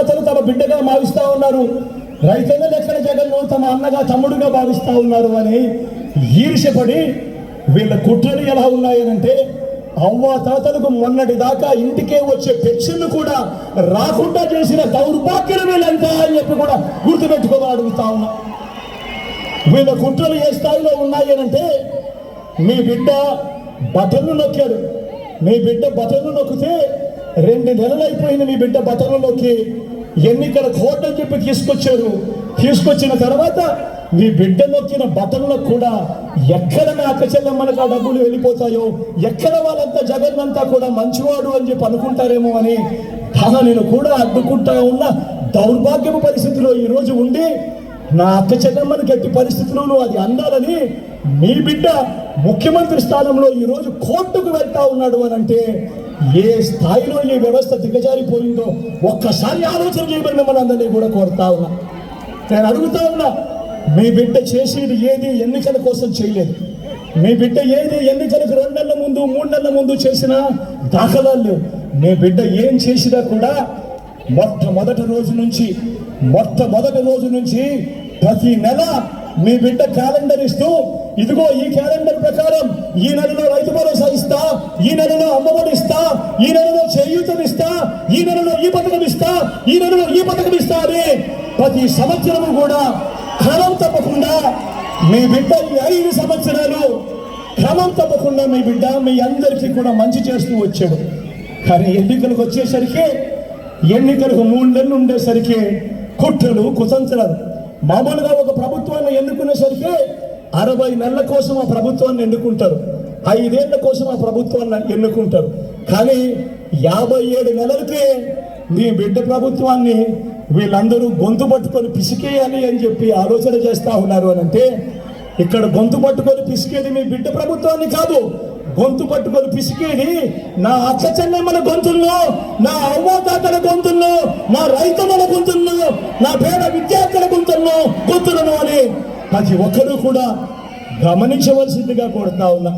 అతను తమ బిడ్డగా భావిస్తా ఉన్నారు. రైతన్న లెక్కన జగన్లో తమ అన్నగా తమ్ముడుగా భావిస్తా ఉన్నారు అని ఈర్షపడి వీళ్ళ కుట్రలు ఎలా ఉన్నాయనంటే అవ్వ తాతలకు మొన్నటి దాకా ఇంటికే వచ్చే పెన్షన్లు కూడా రాకుండా చేసిన దౌర్భాగ్యం వీళ్ళంతా అని చెప్పి కూడా గుర్తుపెట్టుకోమని అడుగుతా ఉన్నా. వీళ్ళ కుట్రలు ఏ స్థాయిలో ఉన్నాయనంటే మీ బిడ్డ బటన్లు నొక్కాడు. మీ బిడ్డ బటన్లు నొక్కితే రెండు నెలలు మీ బిడ్డ బటన్లు ఎన్నికల కోర్టు చెప్పి తీసుకొచ్చారు. తీసుకొచ్చిన తర్వాత మీ బిడ్డ నొక్కిన బటన్లకు కూడా ఎక్కడ నా అక్క ఆ డబ్బులు వెళ్ళిపోతాయో ఎక్కడ వాళ్ళంతా జగన్ అంతా కూడా మంచివాడు అని చెప్పి అనుకుంటారేమో అని నేను కూడా అడ్డుకుంటా ఉన్న దౌర్భాగ్యపు పరిస్థితిలో ఈరోజు ఉండి నా అక్క చెల్లెమ్మని గట్టి పరిస్థితుల్లో అది అందాలని మీ బిడ్డ ముఖ్యమంత్రి స్థానంలో ఈరోజు కోర్టుకు వెళ్తా ఉన్నాడు అని అంటే ఏ స్థాయిలో ఈ వ్యవస్థ దిగజారిపోయిందో ఒక్కసారి ఆలోచన చేయమని మనందరినీ కూడా కోరుతా ఉన్నా. నేను అడుగుతా ఉన్నా మీ బిడ్డ చేసేది ఏది ఎన్నికల కోసం చేయలేదు. మీ బిడ్డ ఏది ఎన్నికలకు రెండు నెలల ముందు మూడు నెలల ముందు చేసిన దాఖలాలు లేవు. మీ బిడ్డ ఏం చేసినా కూడా మొట్టమొదటి రోజు నుంచి మొట్టమొదటి రోజు నుంచి ప్రతి నెల మీ బిడ్డ క్యాలెండర్ ఇస్తూ ఇదిగో ఈ క్యాలెండర్ ప్రకారం ఈ నెలలో రైతు భరోసా ఇస్తా ఈ నెలలో అమ్మఒడి ఇస్తా ఈ నెలలో చేయూతం ఇస్తా ఈ నెలలో ఈ పథకం ఇస్తా ఈ నెలలో ఈ పథకం ఇస్తా అని ప్రతి సంవత్సరము కూడా క్రమం తప్పకుండా మీ బిడ్డ ఈ ఐదు సంవత్సరాలు క్రమం తప్పకుండా మీ బిడ్డ మీ అందరికీ కూడా మంచి చేస్తూ వచ్చాడు. కానీ ఎన్నికలకు వచ్చేసరికి ఎన్నికలకు మూడు నెలలు ఉండేసరికి కుట్రలు కుతంత్రాలు మామూలుగా ఒక ప్రభుత్వాన్ని ఎన్నుకునేసరికి అరవై నెలల కోసం ఆ ప్రభుత్వాన్ని ఎన్నుకుంటారు. ఐదేళ్ళ కోసం ఆ ప్రభుత్వాన్ని ఎన్నుకుంటారు. కానీ యాభై ఏడు నెలలకే మీ బిడ్డ ప్రభుత్వాన్ని వీళ్ళందరూ గొంతు పట్టుకొని పిసికేయాలి అని చెప్పి ఆలోచన చేస్తూ ఉన్నారు అని అంటే ఇక్కడ గొంతు పట్టుకొని పిసికేది మీ బిడ్డ ప్రభుత్వాన్ని కాదు. గొంతు పట్టుకొని పిసికేది నా అచ్చ చెల్లెమ్మల గొంతుల్లో నా అవ్వతాతల గొంతుల్లో నా రైతన్నల గొంతుల్లో నా పేద విద్యార్థుల గొంతుల్లో గొంతులను అని ప్రతి ఒక్కరూ కూడా గమనించవలసిందిగా కోరుతా ఉన్నా.